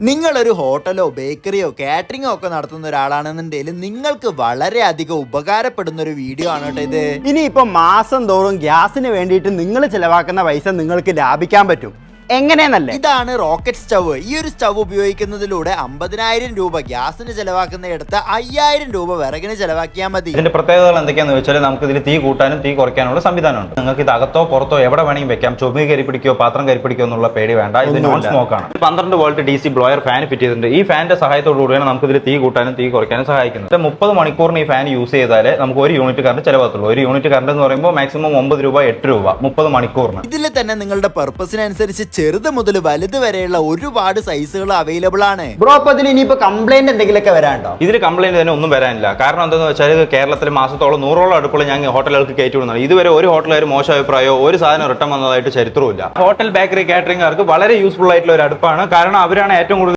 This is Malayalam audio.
നിങ്ങളൊരു ഹോട്ടലോ ബേക്കറിയോ കാറ്ററിംഗോ ഒക്കെ നടത്തുന്ന ഒരാളാണെന്നുണ്ടെങ്കിൽ നിങ്ങൾക്ക് വളരെയധികം ഉപകാരപ്പെടുന്ന ഒരു വീഡിയോ ആണ് കേട്ടോ ഇത്. ഇനിയിപ്പോ മാസം തോറും ഗ്യാസിന് വേണ്ടിയിട്ട് നിങ്ങൾ ചിലവാക്കുന്ന പൈസ നിങ്ങൾക്ക് ലാഭിക്കാൻ പറ്റും. എങ്ങനെയെന്നല്ലേ? ഇതാണ് റോക്കറ്റ് സ്റ്റവ്. ഈ ഒരു സ്റ്റവ് ഉപയോഗിക്കുന്നതിലൂടെ അമ്പതിനായിരം രൂപ ഗ്യാസിന് ചെലവാക്കുന്നിടത്ത് അയ്യായിരം രൂപ വിറകിന് ചെലവാക്കിയാൽ മതി. ഇതിന്റെ പ്രത്യേകതകൾ എന്തൊക്കെയാന്ന് വെച്ചാൽ നമുക്ക് ഇതിൽ തീ കൂട്ടാനും തീ കുറയ്ക്കാനുള്ള സംവിധാനമുണ്ട്. നിങ്ങൾക്ക് ഇത് അകത്തോ പുറത്തോ എവിടെ വേണമെങ്കിൽ വെക്കാം. ചുമ കരി പിടിക്കോ പാത്രം കരി പിടിക്കോ എന്നുള്ള പേടി വേണ്ട. ഇത് നോൺ സ്മോക്ക് ആണ്. പന്ത്രണ്ട് volt D C blower fan fit ചെയ്തിട്ടുണ്ട്. ഈ ഫാനിന്റെ സഹായത്തോടു കൂടിയാണ് നമുക്ക് ഇതിൽ തീ കൂട്ടാനും തീ കുറയ്ക്കാനും സഹായിക്കുന്നത്. മുപ്പത് മണിക്കൂറിന് ഈ ഫാൻ യൂസ് ചെയ്താലേ നമുക്ക് ഒരു യൂണിറ്റ് കറണ്ട് ചിലവാകത്തുള്ളൂ. ഒരു യൂണിറ്റ് കറണ്ട് എന്ന് പറയുമ്പോൾ മാക്സിമം ഒമ്പത് രൂപ എട്ട് രൂപ മുപ്പത് മണിക്കൂറിന്. ഇതിൽ തന്നെ നിങ്ങളുടെ പർപ്പസിനനുസരിച്ച് ചെറുത് മുതൽ വലുത് വരെയുള്ള ഒരുപാട് സൈസുകൾ അവൈലബിൾ ആണ്. ബ്രോ അപ്പൊ ഇനി ഇനിയിപ്പോ കംപ്ലൈന്റ് എന്തെങ്കിലുമൊക്കെ വരാണ്ടോ ഇതിൽ കംപ്ലൈന്റ് തന്നെ ഒന്നും വരാനില്ല. കാരണം എന്താണെന്ന് വെച്ചാൽ ഇത് കേരളത്തിൽ മാസത്തോളം നൂറോളം അടുക്കള ഞാൻ ഹോട്ടലുകൾക്ക് കയറ്റി വിടുന്നത് ഇതുവരെ ഒരു ഹോട്ടലുകാർ മോശം അഭിപ്രായമോ ഒരു സാധനം റിട്ടേൺ വന്നതായിട്ട് ചരിത്രമില്ല ഹോട്ടൽ ബേക്കറി കാറ്ററിംഗുകാർക്ക് വളരെ യൂസ്ഫുൾ ആയിട്ടുള്ള ഒരു അടുപ്പാണ്. കാരണം അവരാണ് ഏറ്റവും കൂടുതൽ